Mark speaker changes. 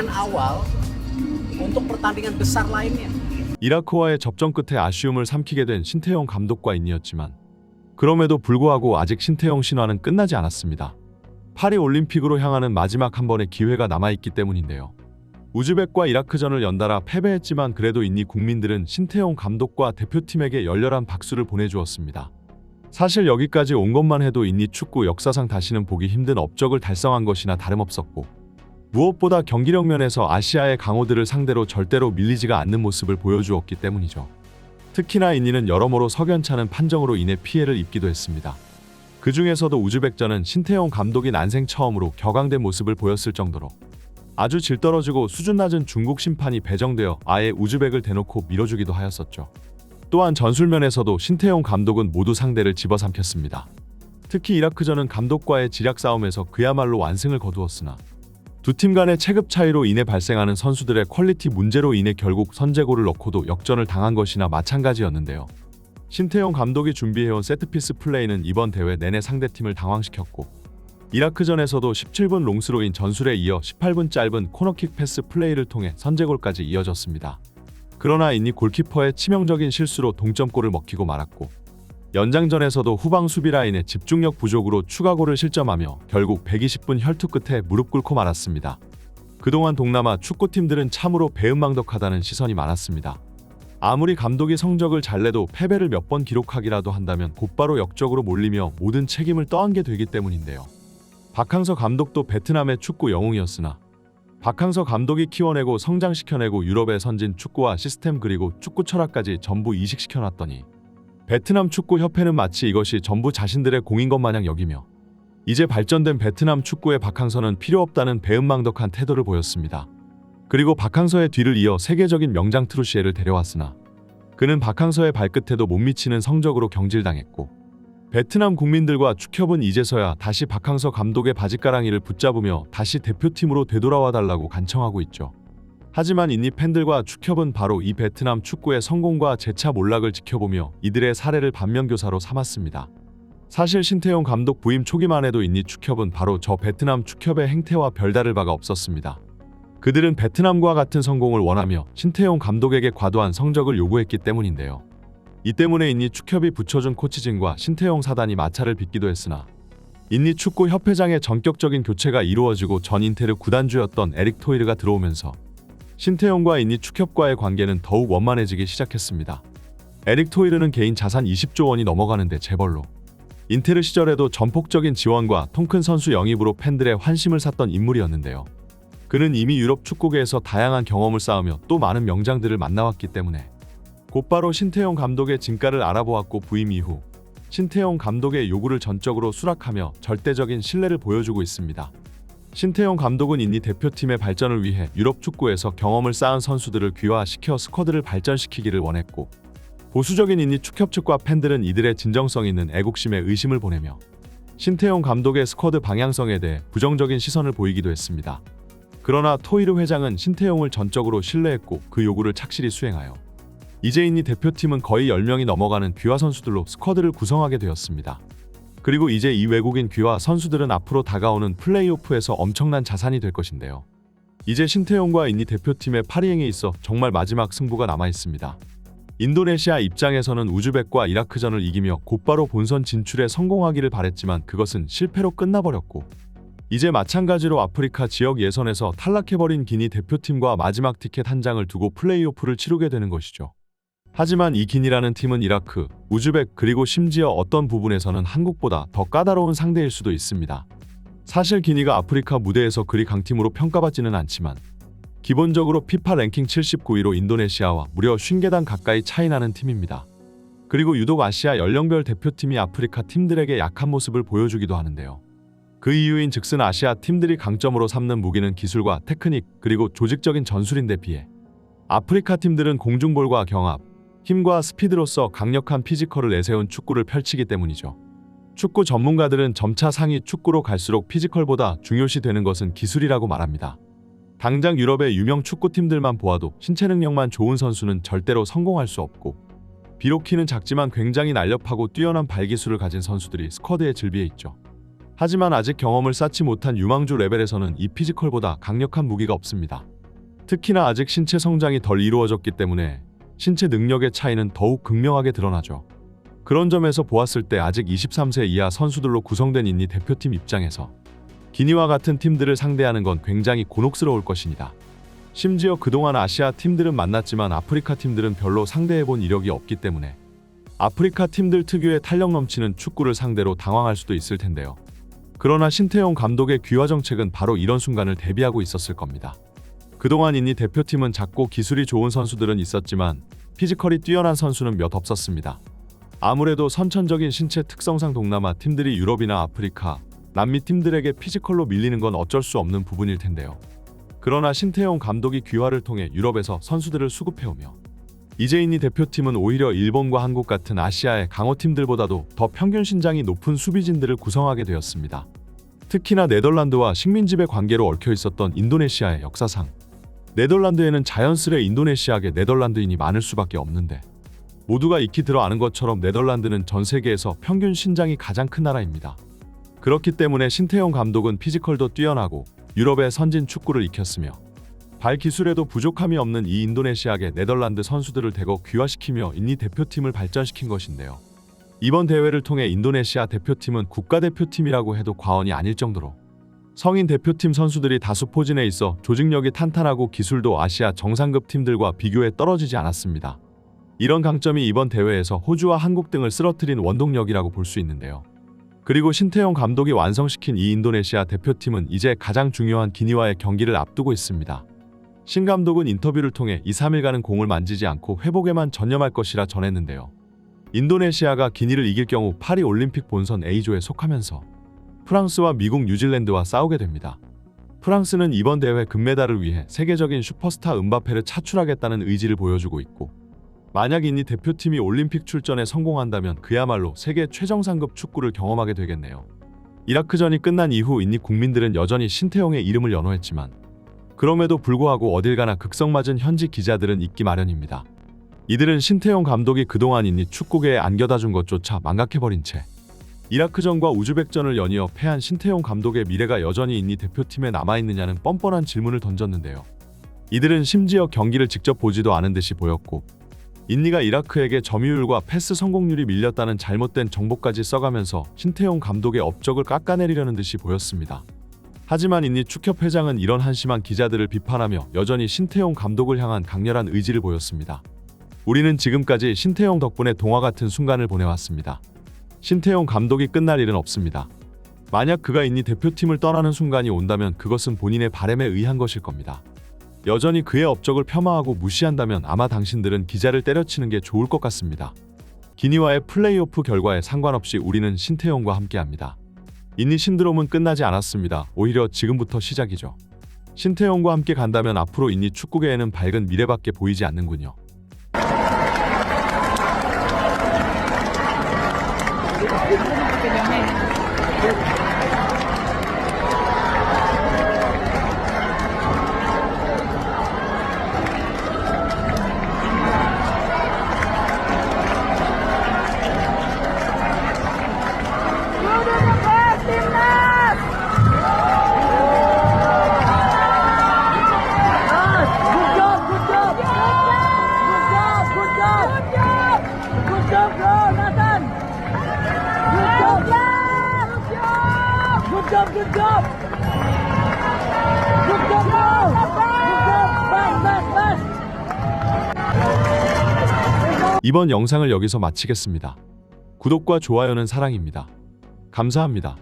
Speaker 1: pertandingan awal untuk pertandingan besar lainnya.
Speaker 2: 이라크와의 접전 끝에 아쉬움을 삼키게 된 신태용 감독과 인이었지만 그럼에도 불구하고 아직 신태용 신화는 끝나지 않았습니다. 파리 올림픽으로 향하는 마지막 한 번의 기회가 남아있기 때문인데요. 우즈벡과 이라크전을 연달아 패배했지만 그래도 인니 국민들은 신태용 감독과 대표팀에게 열렬한 박수를 보내주었습니다. 사실 여기까지 온 것만 해도 인니 축구 역사상 다시는 보기 힘든 업적을 달성한 것이나 다름없었고 무엇보다 경기력 면에서 아시아의 강호들을 상대로 절대로 밀리지가 않는 모습을 보여주었기 때문이죠. 특히나 인니는 여러모로 석연찮은 판정으로 인해 피해를 입기도 했습니다. 그 중에서도 우즈벡전은 신태용 감독이 난생 처음으로 격앙된 모습을 보였을 정도로 아주 질 떨어지고 수준 낮은 중국 심판이 배정되어 아예 우즈벡을 대놓고 밀어주기도 하였었죠. 또한 전술면에서도 신태용 감독은 모두 상대를 집어삼켰습니다. 특히 이라크전은 감독과의 지략 싸움에서 그야말로 완승을 거두었으나 두 팀 간의 체급 차이로 인해 발생하는 선수들의 퀄리티 문제로 인해 결국 선제골을 넣고도 역전을 당한 것이나 마찬가지였는데요. 신태용 감독이 준비해온 세트피스 플레이는 이번 대회 내내 상대팀을 당황시켰고 이라크전에서도 17분 롱스로인 전술에 이어 18분 짧은 코너킥 패스 플레이를 통해 선제골까지 이어졌습니다. 그러나 이니 골키퍼의 치명적인 실수로 동점골을 먹히고 말았고 연장전에서도 후방 수비 라인의 집중력 부족으로 추가골을 실점하며 결국 120분 혈투 끝에 무릎 꿇고 말았습니다. 그동안 동남아 축구팀들은 참으로 배은망덕하다는 시선이 많았습니다. 아무리 감독이 성적을 잘 내도 패배를 몇 번 기록하기라도 한다면 곧바로 역적으로 몰리며 모든 책임을 떠안게 되기 때문인데요. 박항서 감독도 베트남의 축구 영웅이었으나 박항서 감독이 키워내고 성장시켜내고 유럽의 선진 축구와 시스템 그리고 축구 철학까지 전부 이식시켜놨더니 베트남 축구 협회는 마치 이것이 전부 자신들의 공인 것 마냥 여기며 이제 발전된 베트남 축구의 박항서는 필요 없다는 배은망덕한 태도를 보였습니다. 그리고 박항서의 뒤를 이어 세계적인 명장 트루시에를 데려왔으나 그는 박항서의 발끝에도 못 미치는 성적으로 경질당했고 베트남 국민들과 축협은 이제서야 다시 박항서 감독의 바지가랑이를 붙잡으며 다시 대표팀으로 되돌아와 달라고 간청하고 있죠. 하지만 인니 팬들과 축협은 바로 이 베트남 축구의 성공과 재차 몰락을 지켜보며 이들의 사례를 반면교사로 삼았습니다. 사실 신태용 감독 부임 초기만 해도 인니 축협은 바로 저 베트남 축협의 행태와 별다를 바가 없었습니다. 그들은 베트남과 같은 성공을 원하며 신태용 감독에게 과도한 성적을 요구했기 때문인데요. 이 때문에 인니 축협이 붙여준 코치진과 신태용 사단이 마찰을 빚기도 했으나 인니 축구 협회장의 전격적인 교체가 이루어지고 전 인테르 구단주였던 에릭 토이르가 들어오면서 신태용과 인니 축협과의 관계는 더욱 원만해지기 시작했습니다. 에릭 토이르는 개인 자산 20조 원이 넘어가는데 재벌로 인테르 시절에도 전폭적인 지원과 통큰 선수 영입으로 팬들의 환심을 샀던 인물이었는데요. 그는 이미 유럽 축구계에서 다양한 경험을 쌓으며 또 많은 명장들을 만나왔기 때문에 곧바로 신태용 감독의 진가를 알아보았고 부임 이후 신태용 감독의 요구를 전적으로 수락하며 절대적인 신뢰를 보여주고 있습니다. 신태용 감독은 인니 대표팀의 발전을 위해 유럽 축구에서 경험을 쌓은 선수들을 귀화시켜 스쿼드를 발전시키기를 원했고 보수적인 인니 축협 측과 팬들은 이들의 진정성 있는 애국심에 의심을 보내며 신태용 감독의 스쿼드 방향성에 대해 부정적인 시선을 보이기도 했습니다. 그러나 토이르 회장은 신태용을 전적으로 신뢰했고 그 요구를 착실히 수행하여 이제 인니 대표팀은 거의 10명이 넘어가는 귀화 선수들로 스쿼드를 구성하게 되었습니다. 그리고 이제 이 외국인 귀화 선수들은 앞으로 다가오는 플레이오프에서 엄청난 자산이 될 것인데요. 이제 신태용과 인니 대표팀의 파리행에 있어 정말 마지막 승부가 남아 있습니다. 인도네시아 입장에서는 우즈벡과 이라크전을 이기며 곧바로 본선 진출에 성공하기를 바랬지만 그것은 실패로 끝나버렸고 이제 마찬가지로 아프리카 지역 예선에서 탈락해버린 기니 대표팀과 마지막 티켓 한 장을 두고 플레이오프를 치르게 되는 것이죠. 하지만 이 기니라는 팀은 이라크, 우즈벡 그리고 심지어 어떤 부분에서는 한국보다 더 까다로운 상대일 수도 있습니다. 사실 기니가 아프리카 무대에서 그리 강팀으로 평가받지는 않지만 기본적으로 피파 랭킹 79위로 인도네시아와 무려 50계단 가까이 차이 나는 팀입니다. 그리고 유독 아시아 연령별 대표팀이 아프리카 팀들에게 약한 모습을 보여주기도 하는데요. 그 이유인 즉슨 아시아 팀들이 강점으로 삼는 무기는 기술과 테크닉 그리고 조직적인 전술인데 비해 아프리카 팀들은 공중볼과 경합, 힘과 스피드로서 강력한 피지컬을 내세운 축구를 펼치기 때문이죠. 축구 전문가들은 점차 상위 축구로 갈수록 피지컬보다 중요시 되는 것은 기술이라고 말합니다. 당장 유럽의 유명 축구팀들만 보아도 신체 능력만 좋은 선수는 절대로 성공할 수 없고 비록 키는 작지만 굉장히 날렵하고 뛰어난 발기술을 가진 선수들이 스쿼드에 즐비해 있죠. 하지만 아직 경험을 쌓지 못한 유망주 레벨에서는 이 피지컬보다 강력한 무기가 없습니다. 특히나 아직 신체 성장이 덜 이루어졌기 때문에 신체 능력의 차이는 더욱 극명하게 드러나죠. 그런 점에서 보았을 때 아직 23세 이하 선수들로 구성된 인니 대표팀 입장에서 기니와 같은 팀들을 상대하는 건 굉장히 곤혹스러울 것입니다. 심지어 그동안 아시아 팀들은 만났지만 아프리카 팀들은 별로 상대해본 이력이 없기 때문에 아프리카 팀들 특유의 탄력 넘치는 축구를 상대로 당황할 수도 있을 텐데요. 그러나 신태용 감독의 귀화 정책은 바로 이런 순간을 대비하고 있었을 겁니다. 그동안 인니 대표팀은 작고 기술이 좋은 선수들은 있었지만 피지컬이 뛰어난 선수는 몇 없었습니다. 아무래도 선천적인 신체 특성상 동남아 팀들이 유럽이나 아프리카, 남미 팀들에게 피지컬로 밀리는 건 어쩔 수 없는 부분일 텐데요. 그러나 신태용 감독이 귀화를 통해 유럽에서 선수들을 수급해오며 이재인이 대표팀은 오히려 일본과 한국 같은 아시아의 강호팀들보다도 더 평균 신장이 높은 수비진들을 구성하게 되었습니다. 특히나 네덜란드와 식민지배 관계로 얽혀 있었던 인도네시아의 역사상 네덜란드에는 자연스레 인도네시아계 네덜란드인이 많을 수밖에 없는데 모두가 익히 들어 아는 것처럼 네덜란드는 전 세계에서 평균 신장이 가장 큰 나라입니다. 그렇기 때문에 신태용 감독은 피지컬도 뛰어나고 유럽의 선진 축구를 익혔으며 발 기술에도 부족함이 없는 이 인도네시아계 네덜란드 선수들을 대거 귀화시키며 인니 대표팀을 발전시킨 것인데요. 이번 대회를 통해 인도네시아 대표팀은 국가대표팀이라고 해도 과언이 아닐 정도로 성인 대표팀 선수들이 다수 포진해 있어 조직력이 탄탄하고 기술도 아시아 정상급 팀들과 비교해 떨어지지 않았습니다. 이런 강점이 이번 대회에서 호주와 한국 등을 쓰러뜨린 원동력이라고 볼 수 있는데요. 그리고 신태용 감독이 완성시킨 이 인도네시아 대표팀은 이제 가장 중요한 기니와의 경기를 앞두고 있습니다. 신 감독은 인터뷰를 통해 2, 3일간은 공을 만지지 않고 회복에만 전념할 것이라 전했는데요. 인도네시아가 기니를 이길 경우 파리 올림픽 본선 A조에 속하면서 프랑스와 미국, 뉴질랜드와 싸우게 됩니다. 프랑스는 이번 대회 금메달을 위해 세계적인 슈퍼스타 은바페를 차출하겠다는 의지를 보여주고 있고 만약 인니 대표팀이 올림픽 출전에 성공한다면 그야말로 세계 최정상급 축구를 경험하게 되겠네요. 이라크전이 끝난 이후 인니 국민들은 여전히 신태용의 이름을 연호했지만 그럼에도 불구하고 어딜 가나 극성맞은 현지 기자들은 있기 마련입니다. 이들은 신태용 감독이 그동안 인니 축구계에 안겨다 준 것조차 망각해버린 채 이라크전과 우즈벡전을 연이어 패한 신태용 감독의 미래가 여전히 인니 대표팀에 남아있느냐는 뻔뻔한 질문을 던졌는데요. 이들은 심지어 경기를 직접 보지도 않은 듯이 보였고 인니가 이라크에게 점유율과 패스 성공률이 밀렸다는 잘못된 정보까지 써가면서 신태용 감독의 업적을 깎아내리려는 듯이 보였습니다. 하지만 인니 축협 회장은 이런 한심한 기자들을 비판하며 여전히 신태용 감독을 향한 강렬한 의지를 보였습니다. 우리는 지금까지 신태용 덕분에 동화 같은 순간을 보내왔습니다. 신태용 감독이 끝날 일은 없습니다. 만약 그가 인니 대표팀을 떠나는 순간이 온다면 그것은 본인의 바램에 의한 것일 겁니다. 여전히 그의 업적을 폄하하고 무시한다면 아마 당신들은 기자를 때려치는 게 좋을 것 같습니다. 기니와의 플레이오프 결과에 상관없이 우리는 신태용과 함께합니다. 인니 신드롬은 끝나지 않았습니다. 오히려 지금부터 시작이죠. 신태용과 함께 간다면 앞으로 인니 축구계에는 밝은 미래밖에 보이지 않는군요.
Speaker 3: Vamos
Speaker 2: 이번 영상을 여기서 마치겠습니다. 구독과 좋아요는 사랑입니다. 감사합니다.